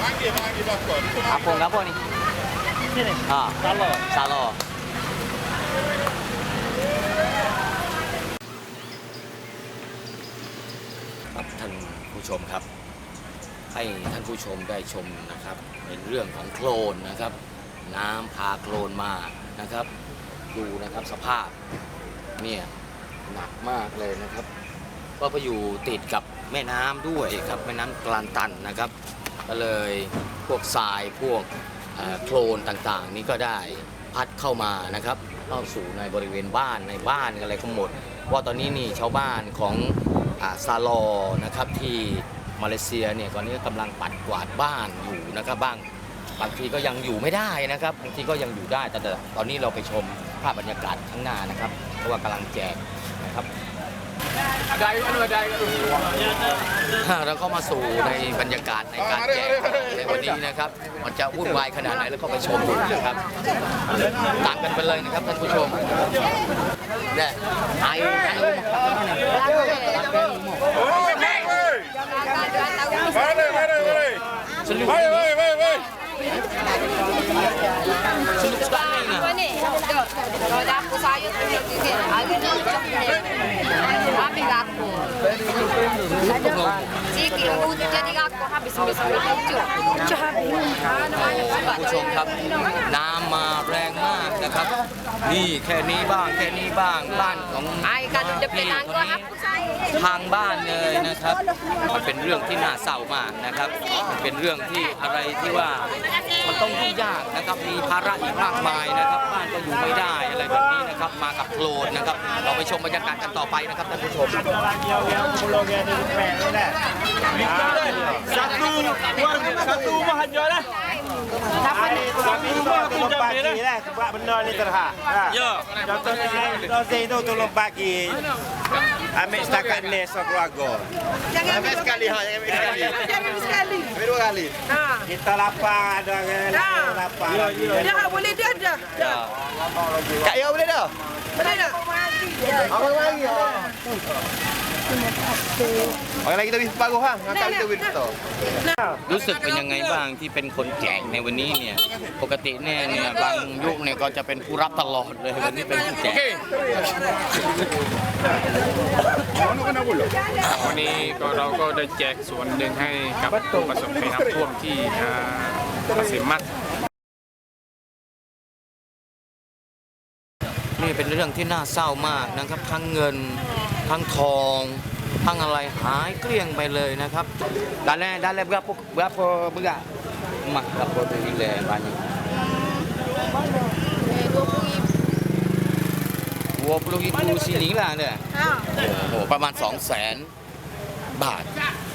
Mangi, mangi l'acqua, tutto mangi. Apa apa ni? Sini. Ha, Salah. salah. ครับท่านผู้ชมครับ ให้ท่านผู้ชมได้ชมนะครับเป็นเรื่องของโคลนนะครับ น้ำพาโคลนมานะครับ ดูนะครับสภาพเนี่ยหนักมากเลยนะครับ ก็ไปอยู่ติดกับแม่น้ำด้วยครับแม่น้ำกลานตันนะครับ ก็เลยพวกทรายพวกโคลนต่างๆ นี้ก็ได้พัดเข้ามานะครับเข้าสู่ในบริเวณบ้านในบ้านอะไรก็หมดเพราตอนนี้นี่ชาวบ้านของอาซาลอนะครับที่มาเลเซียเนี่ยตอนนี้กำลังปัดกวาดบ้านอยู่นะครับบ้างบางทีก็ยังอยู่ไม่ได้นะครับบางทีก็ยังอยู่ได้แต่แต่ตอนนี้เราไปชมภาพบรรยากาศข้างหน้านะครับ เพราะว่ากำลังแจกนะครับ เราก็มาสู่ในบรรยากาศในการแจกในวันนี้นะครับ มันจะวุ่นวายขนาดไหนแล้วก็ไปชมดูนะครับตามกันไปเลยนะครับท่านผู้ชมเนี่ยไอ้ไอ้ Vai, vai, vai, vai. สนุก Vai, vai, vai, vai. สนุกสนานนะ Apa ni? Dok. Kalau dapur saya tu ni sikit. Hari ni macam ni. Habis raku. ตกลง Sikit hujan jadi raku habis sampai-sampai hijau. Hijau habis. ผู้ชมครับ น้ำมาแรงมากนะครับ นี่แค่นี้บ้างแค่นี้บ้างบ้านของ Air kalau depan พี่ angkut คนนี้ hapus saya. ทางบ้านเลยนะครับ มันเป็นเรื่องที่น่าเศร้ามากนะครับมันเป็นเรื่องที่อะไรที่ว่ามันต้องยุ่งยากนะครับ มีภาระอีกมากมายนะครับ บ้านก็อยู่ไม่ได้อะไรแบบนี้นะครับ มากับโคลนนะครับ เราไปชมบรรยากาศกันต่อไปนะครับท่านผู้ชม Lagi orang pulau dia ada depan ni dah. Satu warga satu rumah aja lah. Satu rumah aku jam ni lah. lah sebab benda ni terhak. Ya. Contohnya dosen tu tolong bagi. Ambil setakat ni sekeluarga. Ambil sekali ha, jangan ambil sekali. Jangan sekali. Ambil dua kali. Ha. Kita lapar ada orang lain lapar. Ya, ya. Dah boleh dah dah. Dah. Kak Ya boleh dah? Boleh dah. Abang lagi ha. Orang lagi kita beri separuh ha. Kakak kita beri betul. รู้สึกเป็นยังไงบ้างที่เป็นคนแจกในวันนี้เนี่ย ปกติเนี่ยเนี่ยบางยุคเนี่ยก็จะเป็นผู้รับตลอดเลยวันนี้เป็นผู้แจกวันนี้ก็เราก็ได้แจกส่วนหนึ่งให้กับผู้ประสบภัยน้ำท่วมที่อ่าเกษมมัด นี่เป็นเรื่องที่น่าเศร้ามากนะครับ ทั้งเงิน ทั้งทอง ทั้งอะไรหายเกลี้ยงไปเลยนะครับดานแรกดานแรก berapa berapa berapa mak berapa tu gila banyak dua puluh ribu sini lah ada Ha. โอ้โหประมาณ 2 0 0แสนบาท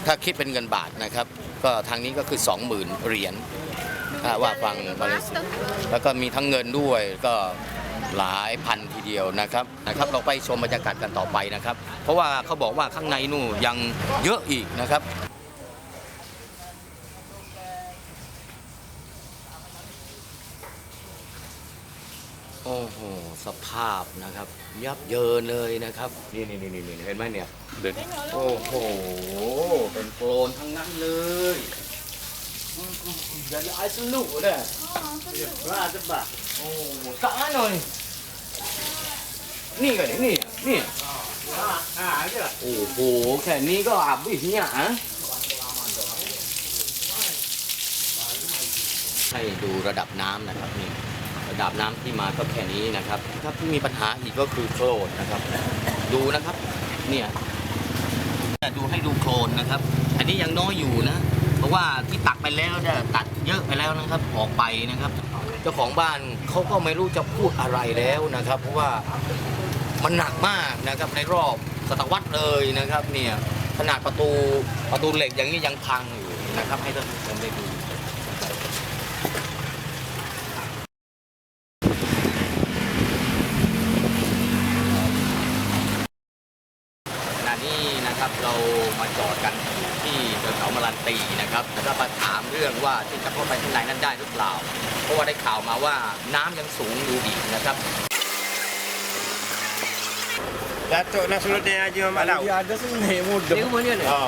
ถ้าคิดเป็นเงินบาทนะครับ ก็ทางนี้ก็คือ 20,000 เหรียญถ้าว่าฟังมาเลเซียแล้วก็มีทั้งเงินด้วยก็ หลายพันทีเดียวนะครับนะครับ เราไปชมบรรยากาศกันต่อไปนะครับ เพราะว่าเขาบอกว่าข้างในนู่นยังเยอะอีกนะครับโอ้โหสภาพนะครับ ยับเยินเลยนะครับ นี่นี่นี่นี่เห็นไหมเนี่ยเดินโอ้โห เป็นโคลนทั้งนั้นเลย dari air seluk dah. Wah, sebab. Oh, kat mana ni? Ni ke ni? Ni? Ni? Ha, ada lah. โอ้ นี่ก็นี่นี่นี่โอ้โหแค่นี้ก็อาบวิเนี่ยฮะให้ดูระดับน้ำนะครับนี่ระดับน้ำที่มาก็แค่นี้นะครับ ถ้าที่มีปัญหาอีกก็คือโคลนนะครับ ดูนะครับเนี่ยดูให้ดูโคลนนะครับ อันนี้ยังน้อยอยู่นะเพราะว่าที่ตักไปแล้วเนี่ยตัดเยอะไปแล้วนะครับออกไปนะครับ เจ้าของบ้านเขาก็ไม่รู้จะพูดอะไรแล้วนะครับ เพราะว่า มันหนักมากนะครับในรอบศตวรรษเลยนะครับเนี่ยขนาดประตูประตูเหล็กอย่างนี้ยังพังอยู่นะครับให้ท่านผู้ชมได้ดูขณะนี้นะครับเรามาจอดกันที่แถวๆมาลันตีนะครับแล้วก็มาถามเรื่องว่าที่จะเข้าไปข้างในนั้นได้หรือเปล่า เพราะว่าได้ข่าวมาว่าน้ำยังสูงอยู่อีกนะครับ Datuk Nasruddin Haji Muhammad Daud. Dia ada sini muda. Dia mana ni? Ha.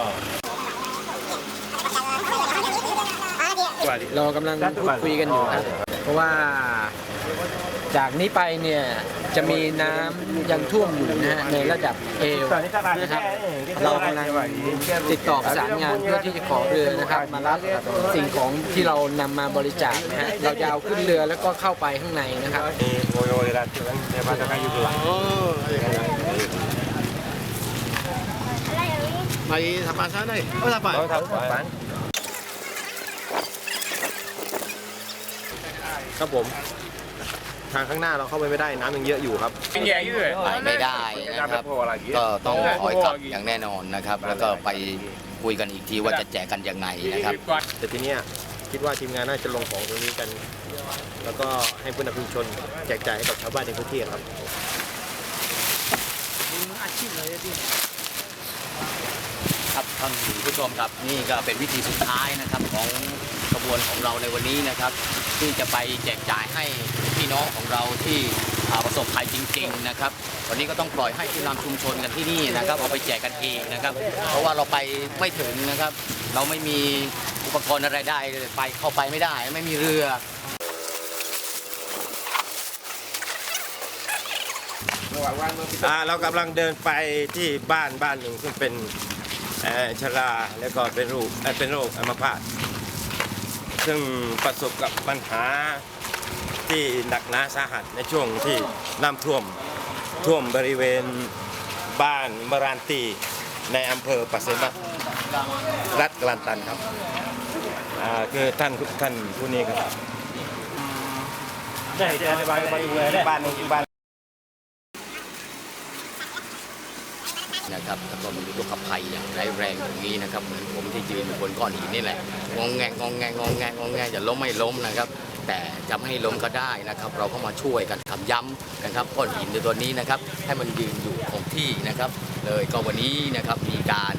เรากำลังพูดคุยกันอยู่ครับเพราะว่าจากนี้ไปเนี่ยจะมีน้ำยังท่วมอยู่นะฮะในระดับเอวนะครับเรากำลังติดต่อประสานงานเพื่อที่จะขอเรือนะครับ มารับสิ่งของที่เรานำมาบริจาคนะฮะเราจะเอาขึ้นเรือแล้วก็เข้าไปข้างในนะครับ Ni boyo Datuk kan daripada kayu tu. Mari sampan sana ni. Oh sampan. Oh, sampan. ครับผม ทางข้างหน้าเราเข้าไปไม่ได้น้ำยังเยอะอยู่ครับไปไม่ได้นะครับก็ต้องถอยกลับอย่างแน่นอนนะครับ แล้วก็ไปคุยกันอีกทีว่าจะแจกกันยังไงนะครับ แต่ทีเนี้ยคิดว่าทีมงานน่าจะลงของตรงนี้กัน แล้วก็ให้ผู้นำชุมชนแจกจ่ายให้กับชาวบ้านในพื้นที่ครับ ครับท่านผู้ชมครับนี่ก็เป็นวิธีสุดท้ายนะครับของขบวนของเราในวันนี้นะครับ ที่จะไปแจกจ่ายให้พี่น้องของเราที่ประสบภัยจริง ๆ นะครับ วันนี้ก็ต้องปล่อยให้ผู้นำชุมชนกันที่นี่นะครับเอาไปแจกกันเองนะครับ เพราะว่าเราไปไม่ถึงนะครับ เราไม่มีอุปกรณ์อะไรได้ไปเข้าไปไม่ได้ ไม่มีเรือ อ่าเรากำลังเดินไปที่บ้านบ้านหนึ่งซึ่งเป็นเอ่อชราแล้วก็เป็นโรคเอ่อเป็นโรคอัมพาตซึ่งประสบกับปัญหาที่หนักหนาสาหัสในช่วงที่น้ำท่วมท่วมบริเวณบ้านมรานตีในอำเภอปัสเซมัตรัฐกลันตันครับอ่าคือท่านท่านผู้นี้ครับได้บ้านบ้านบ้าน นะครับแล้วก็มีอุทกภัยอย่างร้ายแรงอย่างนี้นะครับ เหมือนผมที่ยืนอยู่บนก้อนหินนี่แหละงองแงงงองแงงงองแงงงองแงจะล้มไม่ล้มนะครับ แต่จะไม่ให้ล้มก็ได้นะครับ เราก็มาช่วยกันทำย้ำนะครับก้อนหินในตัวนี้นะครับ ให้มันยืนอยู่คงที่นะครับ เลยก็วันนี้นะครับมีการ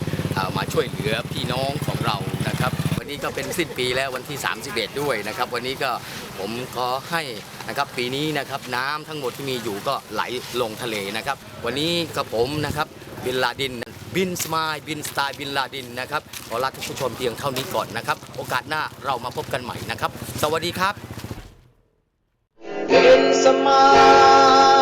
มาช่วยเหลือพี่น้องของเรานะครับ วันนี้ก็เป็นสิ้นปีแล้ววันที่ 31 ด้วยนะครับ วันนี้ก็ผมขอให้นะครับปีนี้นะครับน้ำทั้งหมดที่มีอยู่ก็ไหลลงทะเลนะครับ วันนี้ก็ผมนะครับ บินลาดิน บินสมายบินสไตล์บินลาดินนะครับขอลาท่านผู้ชมเพียงเท่านี้ก่อนนะครับ โอกาสหน้าเรามาพบกันใหม่นะครับ สวัสดีครับบินสมาย